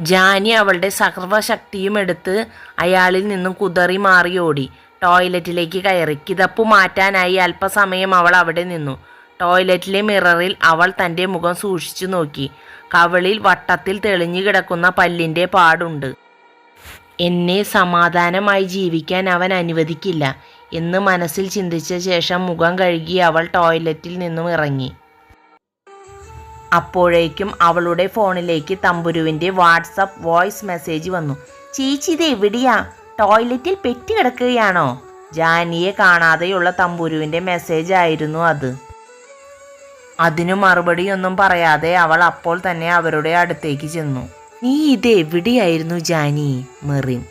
ജാനി അവളുടെ സർവശക്തിയും എടുത്ത് അയാളിൽ നിന്നും കുതറി മാറി ഓടി. ടോയ്ലറ്റിലേക്ക് കയറി. കിതപ്പ് മാറ്റാനായി അല്പസമയം അവൾ അവിടെ നിന്നു. ടോയ്ലറ്റിലെ മിററിൽ അവൾ തന്റെ മുഖം സൂക്ഷിച്ചു നോക്കി. കവളിൽ വട്ടത്തിൽ തെളിഞ്ഞു കിടക്കുന്ന പല്ലിന്റെ പാടുണ്ട്. എന്നെ സമാധാനമായി ജീവിക്കാൻ അവൻ അനുവദിക്കില്ല എന്ന് മനസ്സിൽ ചിന്തിച്ച ശേഷം മുഖം കഴുകി അവൾ ടോയ്ലറ്റിൽ നിന്നും ഇറങ്ങി. അപ്പോഴേക്കും അവളുടെ ഫോണിലേക്ക് തമ്പുരുവിന്റെ വാട്സപ്പ് വോയിസ് മെസ്സേജ് വന്നു. ചേച്ചി ഇത് എവിടെയാ? ടോയ്ലറ്റിൽ പെറ്റി കിടക്കുകയാണോ? ജാനിയെ കാണാതെയുള്ള തമ്പുരുവിന്റെ മെസ്സേജ് ആയിരുന്നു അത്. അതിനു മറുപടിയൊന്നും പറയാതെ അവൾ അപ്പോൾ തന്നെ അവരുടെ അടുത്തേക്ക് ചെന്നു. നീ ഇത് എവിടെയായിരുന്നു ജാനി? മെറിൻ.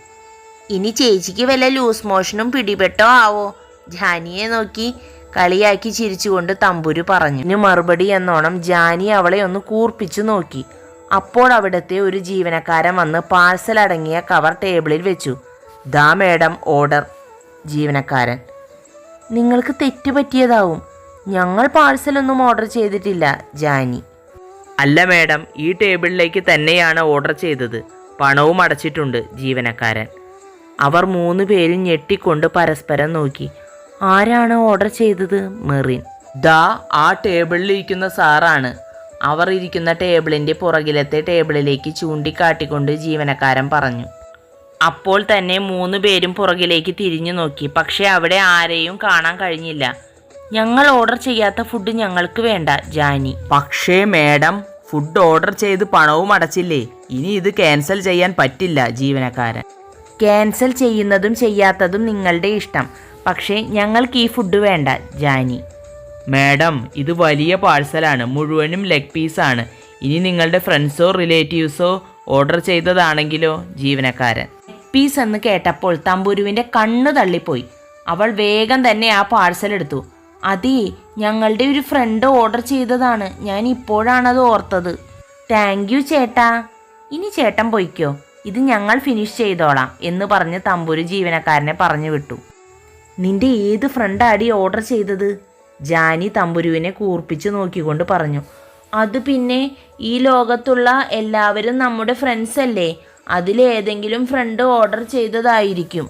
ഇനി ചേച്ചിക്ക് വല്ല ലൂസ് മോഷനും പിടിപെട്ടോ ആവോ? ജാനിയെ നോക്കി കളിയാക്കി ചിരിച്ചുകൊണ്ട് തമ്പുരു പറഞ്ഞു. ഇനി മറുപടി എന്നോണം ജാനി അവളെ ഒന്ന് കൂർപ്പിച്ചു നോക്കി. അപ്പോൾ അവിടുത്തെ ഒരു ജീവനക്കാരൻ വന്ന് പാഴ്സൽ അടങ്ങിയ കവർ ടേബിളിൽ വെച്ചു. ദാ മേഡം ഓർഡർ. ജീവനക്കാരൻ. നിങ്ങൾക്ക് തെറ്റുപറ്റിയതാവും ഞങ്ങൾ പാഴ്സലൊന്നും ഓർഡർ ചെയ്തിട്ടില്ല ജാനി. അല്ല മേഡം ഈ ടേബിളിലേക്ക് തന്നെയാണ് ഓർഡർ ചെയ്തത്. പണവും അടച്ചിട്ടുണ്ട് ജീവനക്കാരൻ. അവർ മൂന്ന് പേരും ഞെട്ടിക്കൊണ്ട് പരസ്പരം നോക്കി. ആരാണ് ഓർഡർ ചെയ്തത് മെറിൻ? ദാ ആ ടേബിളിൽ ഇരിക്കുന്ന സാറാണ്. അവർ ഇരിക്കുന്ന ടേബിളിന്റെ പുറകിലത്തെ ടേബിളിലേക്ക് ചൂണ്ടിക്കാട്ടിക്കൊണ്ട് ജീവനക്കാരൻ പറഞ്ഞു. അപ്പോൾ തന്നെ മൂന്ന് പേരും പുറകിലേക്ക് തിരിഞ്ഞു നോക്കി. പക്ഷേ അവിടെ ആരെയും കാണാൻ കഴിഞ്ഞില്ല. ഞങ്ങൾ ഓർഡർ ചെയ്യാത്ത ഫുഡ് ഞങ്ങൾക്ക് വേണ്ട ജാനി. പക്ഷേ മേഡം ഫുഡ് ഓർഡർ ചെയ്ത് പണവും അടച്ചില്ലേ? ഇനി ഇത് ക്യാൻസൽ ചെയ്യാൻ പറ്റില്ല ജീവനക്കാരൻ. ക്യാൻസൽ ചെയ്യുന്നതും ചെയ്യാത്തതും നിങ്ങളുടെ ഇഷ്ടം. പക്ഷേ ഞങ്ങൾക്ക് ഈ ഫുഡ് വേണ്ട ജാനി. മാഡം ഇത് വലിയ പാഴ്സലാണ് മുഴുവനും ലെഗ് പീസാണ് ഇനി നിങ്ങളുടെ ഫ്രണ്ട്സോ റിലേറ്റീവ്സോ ഓർഡർ ചെയ്തതാണെങ്കിലോ ജീവനക്കാരൻ. പീസ് എന്ന് കേട്ടപ്പോൾ തമ്പുരുവിന്റെ കണ്ണ് തള്ളിപ്പോയി. അവൾ വേഗം തന്നെ ആ പാഴ്സൽ എടുത്തു. അതേ ഞങ്ങളുടെ ഒരു ഫ്രണ്ട് ഓർഡർ ചെയ്തതാണ്. ഞാൻ ഇപ്പോഴാണത് ഓർത്തത്. താങ്ക് യു ചേട്ടാ. ഇനി ചേട്ടൻ പൊയ്ക്കോ. ഇത് ഞങ്ങൾ ഫിനിഷ് ചെയ്തോളാം എന്ന് പറഞ്ഞ് തമ്പുരു ജീവനക്കാരനെ പറഞ്ഞു വിട്ടു. നിന്റെ ഏത് ഫ്രണ്ടാടി ഓർഡർ ചെയ്തത്? ജാനി തമ്പുരുവിനെ കൂർപ്പിച്ച് നോക്കിക്കൊണ്ട് പറഞ്ഞു. അത് പിന്നെ ഈ ലോകത്തുള്ള എല്ലാവരും നമ്മുടെ ഫ്രണ്ട്സ് അല്ലേ? അതിലേതെങ്കിലും ഫ്രണ്ട് ഓർഡർ ചെയ്തതായിരിക്കും.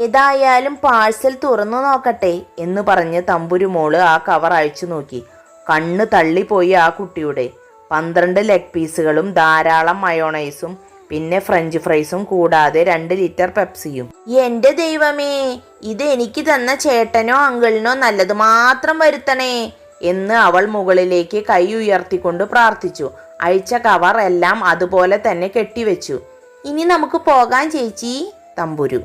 ഏതായാലും പാഴ്സൽ തുറന്നു നോക്കട്ടെ എന്ന് പറഞ്ഞ് തമ്പുരു മോൾ ആ കവർ അഴിച്ചു നോക്കി. കണ്ണ് തള്ളിപ്പോയി ആ കുട്ടിയുടെ. പന്ത്രണ്ട് ലെഗ് പീസുകളും ധാരാളം മയോണൈസും പിന്നെ ഫ്രഞ്ച് ഫ്രൈസും കൂടാതെ രണ്ട് ലിറ്റർ പെപ്സിയും. എന്റെ ദൈവമേ ഇത് എനിക്ക് തന്ന ചേട്ടനോ അങ്കിളിനോ നല്ലത് മാത്രം വരുത്തണേ എന്ന് അവൾ മുകളിലേക്ക് കൈ ഉയർത്തിക്കൊണ്ട് പ്രാർത്ഥിച്ചു. അഴിച്ച കവർ എല്ലാം അതുപോലെ തന്നെ കെട്ടിവെച്ചു. ഇനി നമുക്ക് പോകാൻ ചേച്ചി തമ്പുരു.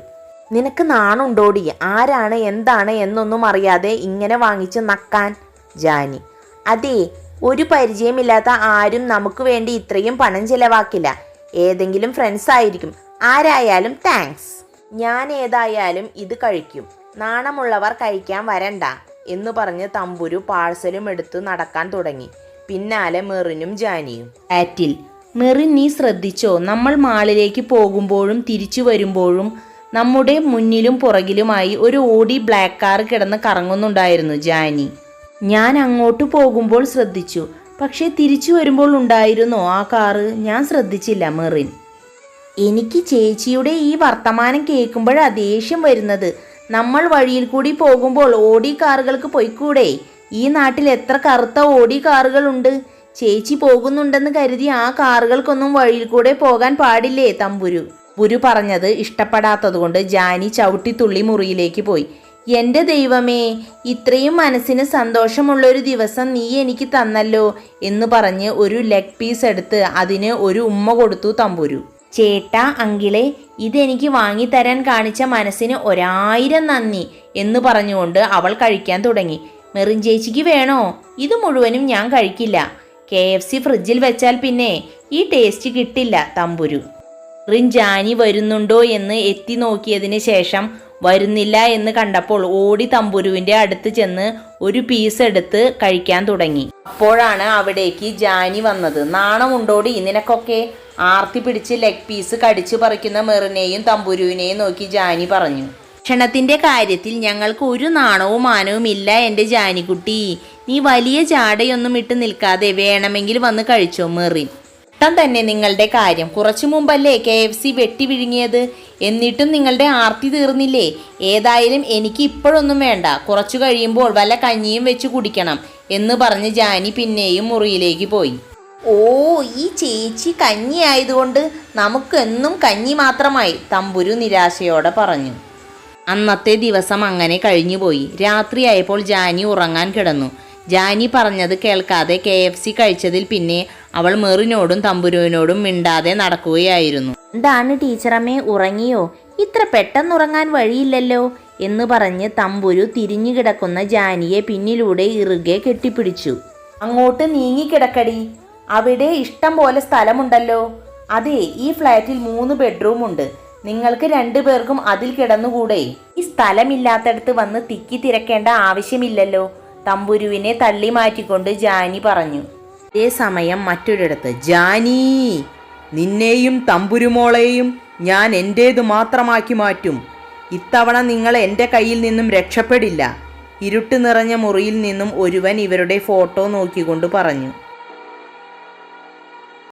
നിനക്ക് നാണുണ്ടോടി? ആരാണ് എന്താണ് എന്നൊന്നും അറിയാതെ ഇങ്ങനെ വാങ്ങിച്ച് നക്കാൻ ജാനി. അതെ ഒരു പരിചയമില്ലാത്ത ആരും നമുക്ക് വേണ്ടി ഇത്രയും പണം ചിലവാക്കില്ല. ഏതെങ്കിലും ഫ്രണ്ട്സ് ആയിരിക്കും. ആരായാലും താങ്ക്സ് ഞാൻ ഏതായാലും ഇത് കഴിക്കും. നാണമുള്ളവർ കഴിക്കാൻ വരണ്ട എന്ന് പറഞ്ഞ് തമ്പുരു പാഴ്സലും എടുത്ത് നടക്കാൻ തുടങ്ങി. പിന്നാലെ മെറിനും ജാനിയും. ആറ്റിൽ മെറിൻ നീ ശ്രദ്ധിച്ചോ? നമ്മൾ മാളിലേക്ക് പോകുമ്പോഴും തിരിച്ചു വരുമ്പോഴും നമ്മുടെ മുന്നിലും പുറകിലുമായി ഒരു ഓടി ബ്ലാക്ക് കാർ കിടന്ന് കറങ്ങുന്നുണ്ടായിരുന്നു ജാനി. ഞാൻ അങ്ങോട്ട് പോകുമ്പോൾ ശ്രദ്ധിച്ചു. പക്ഷേ തിരിച്ചു വരുമ്പോൾ ഉണ്ടായിരുന്നോ ആ കാറ്. ഞാൻ ശ്രദ്ധിച്ചില്ല മെറിൻ. എനിക്ക് ചേച്ചിയുടെ ഈ വർത്തമാനം കേൾക്കുമ്പോഴാണ് ദേഷ്യം വരുന്നത്. നമ്മൾ വഴിയിൽ കൂടി പോകുമ്പോൾ ഓടി കാറുകൾക്ക് പൊയ്ക്കൂടെ? ഈ നാട്ടിൽ എത്ര കറുത്ത ഓടി കാറുകളുണ്ട്? ചേച്ചി പോകുന്നുണ്ടെന്ന് കരുതി ആ കാറുകൾക്കൊന്നും വഴിയിൽ കൂടെ പോകാൻ പാടില്ലേ തമ്പുരു? ഗുരു പറഞ്ഞത് ഇഷ്ടപ്പെടാത്തതുകൊണ്ട് ജാനി ചവിട്ടിത്തുള്ളി മുറിയിലേക്ക് പോയി. എന്റെ ദൈവമേ ഇത്രയും മനസ്സിന് സന്തോഷമുള്ളൊരു ദിവസം നീ എനിക്ക് തന്നല്ലോ എന്ന് പറഞ്ഞ് ഒരു ലെഗ് പീസ് എടുത്ത് അതിന് ഒരു ഉമ്മ കൊടുത്തു തമ്പുരു. ചേട്ടാ അങ്കിളെ ഇതെനിക്ക് വാങ്ങിത്തരാൻ കാണിച്ച മനസ്സിന് ഒരായിരം നന്ദി എന്ന് പറഞ്ഞുകൊണ്ട് അവൾ കഴിക്കാൻ തുടങ്ങി. മെറിൻ ചേച്ചിക്ക് വേണോ? ഇത് മുഴുവനും ഞാൻ കഴിക്കില്ല. കെ എഫ് സി ഫ്രിഡ്ജിൽ വെച്ചാൽ പിന്നെ ഈ ടേസ്റ്റ് കിട്ടില്ല തമ്പുരു. റിൻ ജാനി വരുന്നുണ്ടോ എന്ന് എത്തി നോക്കിയതിന് ശേഷം വരുന്നില്ല എന്ന് കണ്ടപ്പോൾ ഓടി തമ്പുരുവിന്റെ അടുത്ത് ചെന്ന് ഒരു പീസ് എടുത്ത് കഴിക്കാൻ തുടങ്ങി. അപ്പോഴാണ് അവിടേക്ക് ജാനി വന്നത്. നാണമുണ്ടോടി നിനക്കൊക്കെ? ആർത്തി പിടിച്ച് ലെഗ് പീസ് കടിച്ചു പറിക്കുന്ന മെറിനെയും തമ്പുരുവിനെയും നോക്കി ജാനി പറഞ്ഞു. ഭക്ഷണത്തിന്റെ കാര്യത്തിൽ ഞങ്ങൾക്ക് ഒരു നാണവും മാനവും ഇല്ല എന്റെ ജാനിക്കുട്ടി. നീ വലിയ ചാടയൊന്നും ഇട്ട് നിൽക്കാതെ വേണമെങ്കിൽ വന്ന് കഴിച്ചോ മെറിൻ? കഷ്ടം തന്നെ നിങ്ങളുടെ കാര്യം കുറച്ചു മുമ്പല്ലേ കെ എഫ് സി വെട്ടി വിഴുങ്ങിയത്? എന്നിട്ടും നിങ്ങളുടെ ആർത്തി തീർന്നില്ലേ? ഏതായാലും എനിക്ക് ഇപ്പോഴൊന്നും വേണ്ട. കുറച്ചു കഴിയുമ്പോൾ വല്ല കഞ്ഞിയും വെച്ച് കുടിക്കണം എന്ന് പറഞ്ഞ് ജാനി പിന്നെയും മുറിയിലേക്ക് പോയി. ഓ ഈ ചേച്ചി കഞ്ഞി ആയതുകൊണ്ട് നമുക്കെന്നും കഞ്ഞി മാത്രമായി തമ്പുരു നിരാശയോടെ പറഞ്ഞു. അന്നത്തെ ദിവസം അങ്ങനെ കഴിഞ്ഞുപോയി. രാത്രിയായപ്പോൾ ജാനി ഉറങ്ങാൻ കിടന്നു. ജാനി പറഞ്ഞത് കേൾക്കാതെ കെ എഫ് സി കഴിച്ചതിൽ പിന്നെ അവൾ മെറിനോടും തമ്പുരുവിനോടും മിണ്ടാതെ നടക്കുകയായിരുന്നു. എന്താണ് ടീച്ചറമ്മേ ഉറങ്ങിയോ? ഇത്ര പെട്ടെന്ന് ഉറങ്ങാൻ വഴിയില്ലല്ലോ എന്ന് പറഞ്ഞ് തമ്പുരു തിരിഞ്ഞു കിടക്കുന്ന ജാനിയെ പിന്നിലൂടെ ഇറുകെ കെട്ടിപ്പിടിച്ചു. അങ്ങോട്ട് നീങ്ങിക്കിടക്കടി. അവിടെ ഇഷ്ടം പോലെ സ്ഥലമുണ്ടല്ലോ. അതെ ഈ ഫ്ലാറ്റിൽ മൂന്ന് ബെഡ്റൂം ഉണ്ട്. നിങ്ങൾക്ക് രണ്ടുപേർക്കും അതിൽ കിടന്നുകൂടെ. ഈ സ്ഥലമില്ലാത്തടത്ത് വന്ന് തിക്കി തിരക്കേണ്ട ആവശ്യമില്ലല്ലോ. തമ്പുരുവിനെ തള്ളി മാറ്റിക്കൊണ്ട് ജാനി പറഞ്ഞു. അതേ സമയം മറ്റൊരിടത്ത് ജാനി നിന്നെയും തമ്പുരുമോളെയും ഞാൻ എന്റേതു മാത്രമാക്കി മാറ്റും. ഇത്തവണ നിങ്ങൾ എന്റെ കയ്യിൽ നിന്നും രക്ഷപ്പെടില്ല. ഇരുട്ട് നിറഞ്ഞ മുറിയിൽ നിന്നും ഒരുവൻ ഇവരുടെ ഫോട്ടോ നോക്കിക്കൊണ്ട് പറഞ്ഞു.